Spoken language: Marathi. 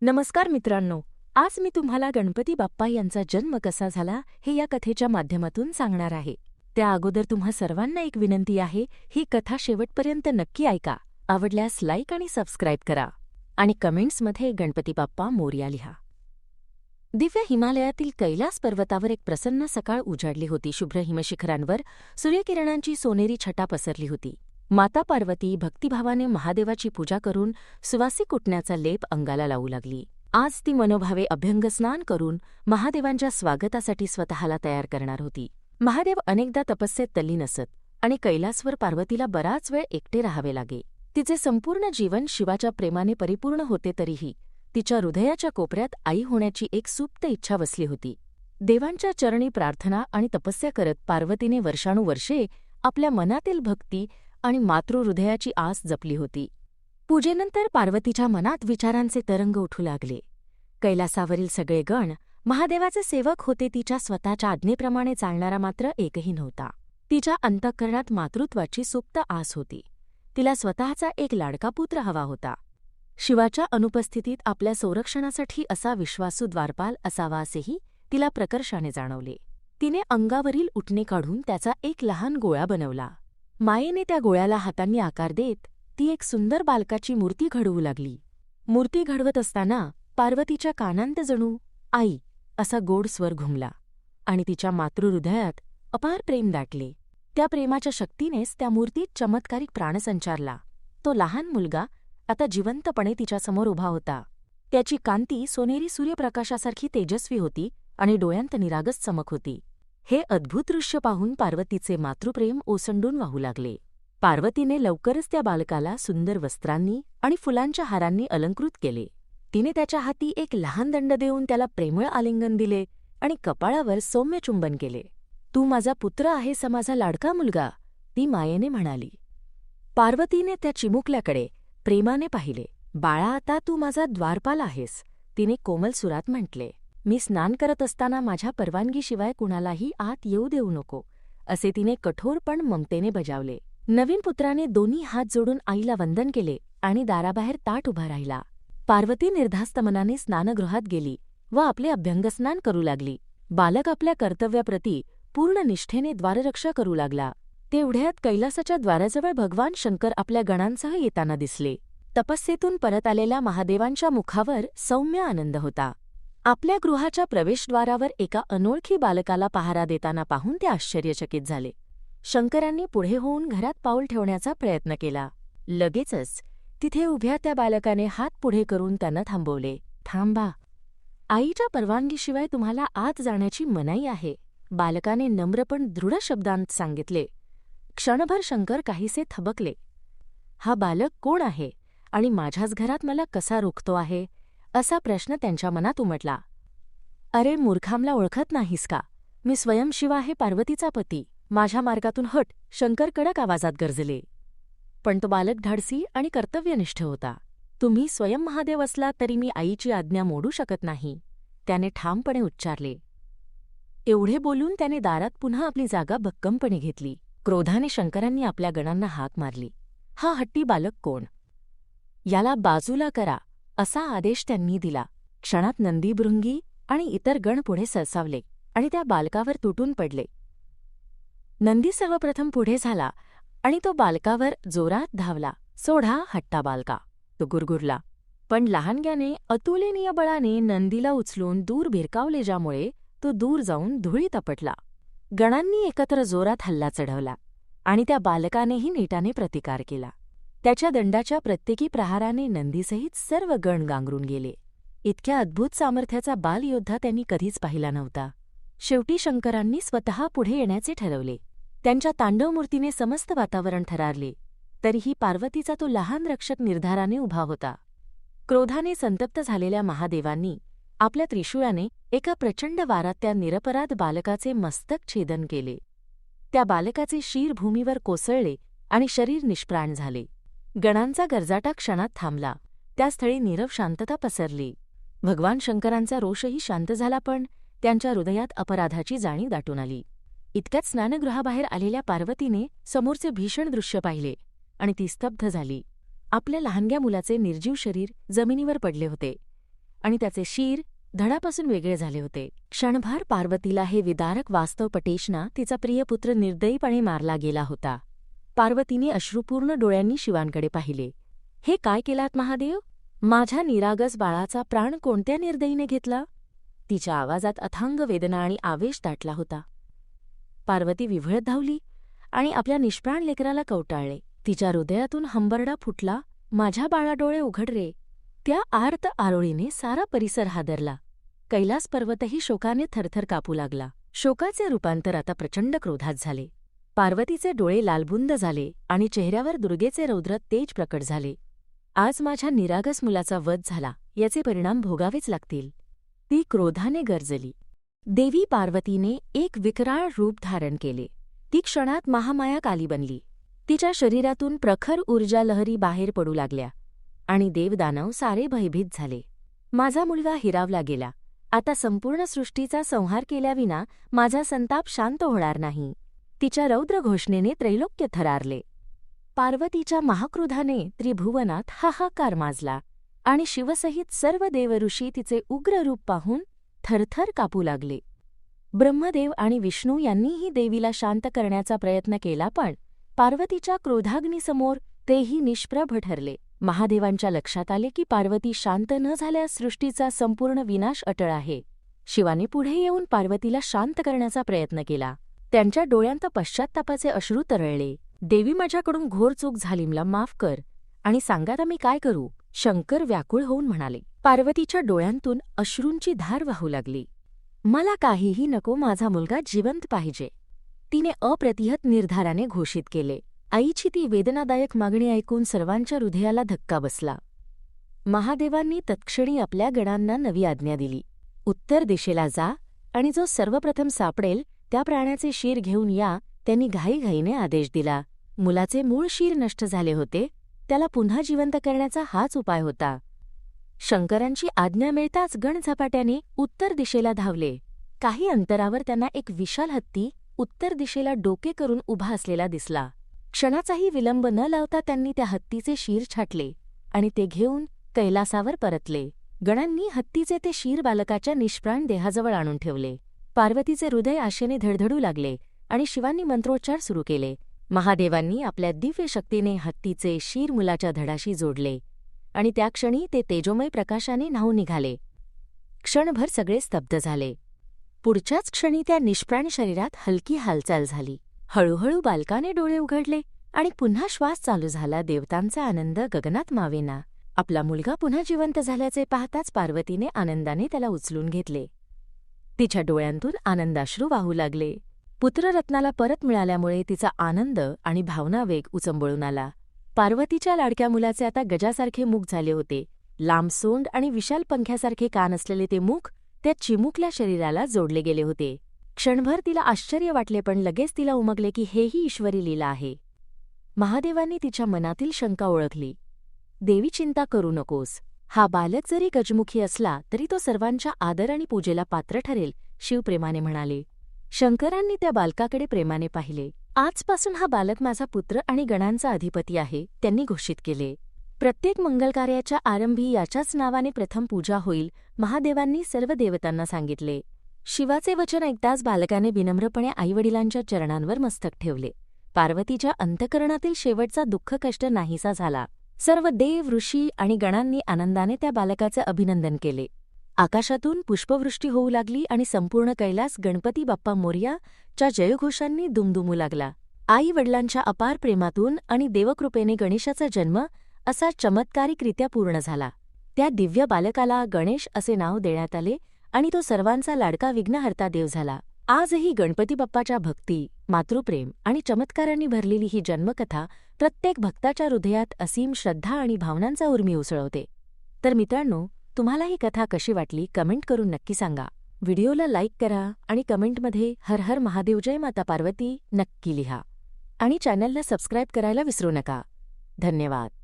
नमस्कार मित्रांनो आज मी तुम्हाला गणपती बाप्पा यांचा जन्म कसा झाला हे या कथेच्या माध्यमातून सांगणार आहे. त्या अगोदर तुम्हा सर्वांना एक विनंती आहे ही कथा शेवटपर्यंत नक्की ऐका. आवडल्यास लाईक आणि सबस्क्राईब करा. आणि कमेंट्समध्ये गणपती बाप्पा मोर्या लिहा. दिव्य हिमालयातील कैलास पर्वतावर एक प्रसन्न सकाळ उजाडली होती. शुभ्र हिमशिखरांवर सूर्यकिरणांची सोनेरी छटा पसरली होती. माता पार्वती भक्तिभावाने महादेवाची पूजा करून सुवासी कुटण्याचा लेप अंगाला लावू लागली. आज ती मनोभावे अभ्यंगस्नान करून महादेवांच्या स्वागतासाठी स्वतःला तयार करणार होती. महादेव अनेकदा तपस्येत तल्ली असत आणि कैलासवर पार्वतीला बराच वेळ एकटे राहावे लागे. तिचे संपूर्ण जीवन शिवाच्या प्रेमाने परिपूर्ण होते तरीही तिच्या हृदयाच्या कोपऱ्यात आई होण्याची एक सुप्त इच्छा बसली होती. देवांच्या चरणी प्रार्थना आणि तपस्या करत पार्वतीने वर्षानुवर्षे आपल्या मनातील भक्ती आणि मातृहृदयाची आस जपली होती. पूजेनंतर पार्वतीच्या मनात विचारांचे तरंग उठू लागले. कैलासावरील सगळे गण महादेवाचे सेवक होते तिच्या स्वतःच्या आज्ञेप्रमाणे चालणारा मात्र एकही नव्हता. तिच्या अंतःकरणात मातृत्वाची सुप्त आस होती. तिला स्वतःचा एक लाडका पुत्र हवा होता. शिवाच्या अनुपस्थितीत आपल्या संरक्षणासाठी असा विश्वासू द्वारपाल असावा असेही तिला प्रकर्षाने जाणवले. तिने अंगावरील उठणे काढून त्याचा एक लहान गोळा बनवला. मायेने त्या गोळ्याला हातांनी आकार देत ती एक सुंदर बालकाची मूर्ती घडवू लागली. मूर्ती घडवत असताना पार्वतीच्या कानांत जणू आई असा गोड स्वर घुमला आणि तिच्या मातृहृदयात अपार प्रेम दाटले. त्या प्रेमाच्या शक्तीनेच त्या मूर्तीत चमत्कारिक प्राणसंचारला तो लहान मुलगा आता जिवंतपणे तिच्यासमोर उभा होता. त्याची कांती सोनेरी सूर्यप्रकाशासारखी तेजस्वी होती आणि डोळ्यांत निरागस चमक होती. हे अद्भुत दृश्य पाहून पार्वतीचे मातृप्रेम ओसंडून वाहू लागले. पार्वतीने लवकरच त्या बालकाला सुंदर वस्त्रांनी आणि फुलांच्या हारांनी अलंकृत केले. तिने त्याच्या हाती एक लहान दंड देऊन त्याला प्रेमळ आलिंगन दिले आणि कपाळावर सौम्य चुंबन केले. तू माझा पुत्र आहेस माझा लाडका मुलगा ती मायेने म्हणाली. पार्वतीने त्या चिमुकल्याकडे प्रेमाने पाहिले. बाळा आता तू माझा द्वारपाल आहेस तिने कोमल सुरात म्हटले. मी स्नान करत असताना माझ्या परवानगीशिवाय कुणालाही आत येऊ देऊ नको असे तिने कठोर पण ममतेने बजावले. नवीन पुत्राने दोन्ही हात जोडून आईला वंदन केले आणि दाराबाहेर ताट उभा राहिला. पार्वती निर्धास्त मनाने स्नानगृहात गेली व आपले अभ्यंगस्नान करू लागली. बालक आपल्या कर्तव्याप्रती पूर्ण निष्ठेने द्वाररक्षा करू लागला. तेवढ्यात कैलासाच्या द्वाराजवळ भगवान शंकर आपल्या गणांसह येताना दिसले. तपस्येतून परत आलेल्या महादेवांच्या मुखावर सौम्य आनंद होता. आपल्या गृहाच्या प्रवेशद्वारावर एका अनोळखी बालकाला पहारा देताना पाहून ते आश्चर्यचकित झाले. शंकरांनी पुढे होऊन घरात पाऊल ठेवण्याचा प्रयत्न केला. लगेचच तिथे उभ्या त्या बालकाने हात पुढे करून त्यांना थांबवले. थांबा. आईच्या परवानगीशिवाय तुम्हाला आत जाण्याची मनाई आहे. बालकाने नम्र पण दृढ शब्दांत सांगितले. क्षणभर शंकर काहीसे थबकले. हा बालक कोण आहे आणि माझ्याच घरात मला कसा रोखतो आहे? असा प्रश्न त्यांच्या मनात उमटला. अरे मूर्खामला ओळखत नाहीस का? मी स्वयंशिवा हे पार्वतीचा पती. माझ्या मार्गातून हट. शंकर कडक आवाजात गरजले. पण तो बालक धाडसी आणि कर्तव्यनिष्ठ होता. तुम्ही स्वयं महादेव असला तरी मी आईची आज्ञा मोडू शकत नाही. त्याने ठामपणे उच्चारले. एवढे बोलून त्याने दारात पुन्हा आपली जागा भक्कमपणे घेतली. क्रोधाने शंकरांनी आपल्या गणांना हाक मारली. हा हट्टी बालक कोण? याला बाजूला करा. असा आदेश त्यांनी दिला. क्षणात नंदीभृंगी आणि इतर गण पुढे सरसावले आणि त्या बालकावर तुटून पडले. नंदी सर्वप्रथम पुढे झाला आणि तो बालकावर जोरात धावला. सोढा हट्टा बालका तो गुरगुरला. पण लहानग्याने अतुलनीय बळाने नंदीला उचलून दूर भिरकावले ज्यामुळे तो दूर जाऊन धुळीत तपटला गणांनी एकत्र जोरात हल्ला चढवला आणि त्या बालकानेही नीटाने प्रतिकार केला. त्याच्या दंडाच्या प्रत्येकी प्रहाराने नंदीसहित सर्व गण गांगरून गेले. इतक्या अद्भुत सामर्थ्याचा बालयोद्धा त्यांनी कधीच पाहिला नव्हता. शेवटी शंकरांनी स्वतः पुढे येण्याचे ठरवले. त्यांच्या तांडवमूर्तीने समस्त वातावरण ठरारले. तरीही पार्वतीचा तो लहान रक्षक निर्धाराने उभा होता. क्रोधाने संतप्त झालेल्या महादेवांनी आपल्या त्रिशूळाने एका प्रचंड वारात त्या निरपराध बालकाचे मस्तक छेदन केले. त्या बालकाचे शीर भूमीवर कोसळले आणि शरीर निष्प्राण झाले. गणांचा गरजाटा क्षणात थांबला. त्या स्थळी नीरव शांतता पसरली. भगवान शंकरांचा रोषही शांत झाला पण त्यांच्या हृदयात अपराधाची जाणीव दाटून आली. इतक्यात स्नानगृहाबाहेर आलेल्या पार्वतीने समोरचे भीषण दृश्य पाहिले आणि ती स्तब्ध झाली. आपल्या लहानग्या मुलाचे निर्जीव शरीर जमिनीवर पडले होते आणि त्याचे शीर धडापासून वेगळे झाले होते. क्षणभर पार्वतीला हे विदारक वास्तव पटेशना तिचा प्रिय पुत्र निर्दयीपणे मारला गेला होता. पार्वतीने अश्रुपूर्ण डोळ्यांनी शिवांकडे पाहिले. हे काय केलात महादेव? माझ्या निरागस बाळाचा प्राण कोणत्या निर्दयीने घेतला? तिच्या आवाजात अथांग वेदना आणि आवेश दाटला होता. पार्वती विव्हळत धावली आणि आपल्या निष्प्राण लेकराला कवटाळले. तिच्या हृदयातून हंबरडा फुटला माझ्या बाळा डोळे उघड रे. त्या आर्त आरोळीने सारा परिसर हादरला. कैलास पर्वतही शोकाने थरथर कापू लागला. शोकाचे रूपांतर आता प्रचंड क्रोधात झाले. पार्वतीचे डोळे लालबुंद झाले आणि चेहऱ्यावर दुर्गेचे रौद्र तेज प्रकट झाले. आज माझ्या निरागस मुलाचा वध झाला याचे परिणाम भोगावेच लागतील. ती क्रोधाने गरजली. देवी पार्वतीने एक विकराळ रूप धारण केले. ती क्षणात महामाया काली बनली. तिच्या शरीरातून प्रखर ऊर्जा लहरी बाहेर पडू लागल्या आणि देवदानव सारे भयभीत झाले. माझा मुलगा हिरावला गेला. आता संपूर्ण सृष्टीचा संहार केल्याविना माझा संताप शांत होणार नाही. तिच्या रौद्रघोषणेने त्रैलोक्य थरारले. पार्वतीच्या महाक्रोधाने त्रिभुवनात हाहाकार माजला आणि शिवसहित सर्व देवऋषी तिचे उग्र रूप पाहून थरथर कापू लागले. ब्रह्मदेव आणि विष्णू यांनीही देवीला शांत करण्याचा प्रयत्न केला पण पार्वतीच्या क्रोधाग्नीसमोर तेही निष्प्रभ ठरले. महादेवांच्या लक्षात आले की पार्वती शांत न झाल्यास सृष्टीचा संपूर्ण विनाश अटळ आहे. शिवाने पुढे येऊन पार्वतीला शांत करण्याचा प्रयत्न केला. त्यांच्या डोळ्यांत पश्चात्तापाचे अश्रू तरळले. देवी माझ्याकडून घोर चूक झाली मला माफ कर. आणि सांगा मी काय करू? शंकर व्याकुळ होऊन म्हणाले. पार्वतीच्या डोळ्यांतून अश्रूंची धार वाहू लागली. मला काहीही नको माझा मुलगा जिवंत पाहिजे. तिने अप्रतिहत निर्धाराने घोषित केले. आईची ती वेदनादायक मागणी ऐकून सर्वांच्या हृदयाला धक्का बसला. महादेवांनी तत्क्षणी आपल्या गणांना नवी आज्ञा दिली. उत्तर दिशेला जा आणि जो सर्वप्रथम सापडेल त्या प्राण्याचे शीर घेऊन या त्यांनी घाईघाईने आदेश दिला. मुलाचे मूळ शीर नष्ट झाले होते त्याला पुन्हा जिवंत करण्याचा हाच उपाय होता. शंकरांची आज्ञा मिळताच गण झपाट्याने उत्तर दिशेला धावले. काही अंतरावर त्यांना एक विशाल हत्ती उत्तर दिशेला डोके करून उभा असलेला दिसला. क्षणाचाही विलंब न लावता त्यांनी त्या हत्तीचे शीर छाटले आणि ते घेऊन कैलासावर परतले. गणांनी हत्तीचे ते शीर बालकाच्या निष्प्राण देहाजवळ आणून ठेवले. पार्वतीचे हृदय आशेने धडधडू लागले आणि शिवांनी मंत्रोच्चार सुरू केले. महादेवांनी आपल्या दिव्य शक्तीने हत्तीचे शीर मुलाच्या धडाशी जोडले आणि त्या क्षणी ते तेजोमय प्रकाशाने न्हावून निघाले. क्षणभर सगळे स्तब्ध झाले. पुढच्याच क्षणी त्या निष्प्राण शरीरात हलकी हालचाल झाली. हळूहळू बालकाने डोळे उघडले आणि पुन्हा श्वास चालू झाला देवतांचा आनंद गगनात मावेना. आपला मुलगा पुन्हा जिवंत झाल्याचे पाहताच पार्वतीने आनंदाने त्याला उचलून घेतले. तिच्या डोळ्यांतून आनंदाश्रू वाहू लागले. पुत्ररत्नाला परत मिळाल्यामुळे तिचा आनंद आणि भावनावेग उचंबळून आला. पार्वतीच्या लाडक्या मुलाचे आता गजासारखे मुख झाले होते. लांब सोंड आणि विशाल पंख्यासारखे कान असलेले ते मुख त्या चिमुकल्या शरीराला जोडले गेले होते. क्षणभर तिला आश्चर्य वाटले पण लगेच तिला उमगले की हेही ईश्वरी लीला आहे. महादेवांनी तिच्या मनातील शंका ओळखली. देवी चिंता करू नकोस. हा बालक जरी गजमुखी असला तरी तो सर्वांच्या आदर आणि पूजेला पात्र ठरेल शिवप्रेमाने म्हणाले. शंकरांनी त्या बालकाकडे प्रेमाने पाहिले. आजपासून हा बालक माझा पुत्र आणि गणांचा अधिपती आहे त्यांनी घोषित केले. प्रत्येक मंगलकार्याच्या आरंभी याच्याच नावाने प्रथम पूजा होईल महादेवांनी सर्व देवतांना सांगितले. शिवाचे वचन ऐकताच बालकाने विनम्रपणे आईवडिलांच्या चरणांवर मस्तक ठेवले. पार्वतीच्या अंतकरणातील शेवटचा दुःखकष्ट नाहीसा झाला. सर्व देव ऋषी आणि गणांनी आनंदाने त्या बालकाचे अभिनंदन केले. आकाशातून पुष्पवृष्टी होऊ लागली आणि संपूर्ण कैलास गणपती बाप्पा मोर्या च्या जयघोषांनी दुमदुमू लागला. आई वडिलांच्या अपार प्रेमातून आणि देवकृपेने गणेशाचा जन्म असा चमत्कारिकरित्या पूर्ण झाला. त्या दिव्य बालकाला गणेश असे नाव देण्यात आले आणि तो सर्वांचा लाडका विघ्नहर्ता देव झाला. आजही गणपती बाप्पाच्या भक्ती मातृप्रेम आणि चमत्कारांनी भरलेली ही जन्मकथा प्रत्येक भक्ताच्या हृदयात असीम श्रद्धा आणि भावनांचा उर्मी उसळवते. तर मित्रांनो तुम्हाला ही कथा कशी वाटली कमेंट करून नक्की सांगा. व्हिडिओला लाईक करा आणि कमेंटमध्ये हर हर महादेव जय माता पार्वती नक्की लिहा. आणि चॅनलला सबस्क्राईब करायला विसरू नका. धन्यवाद.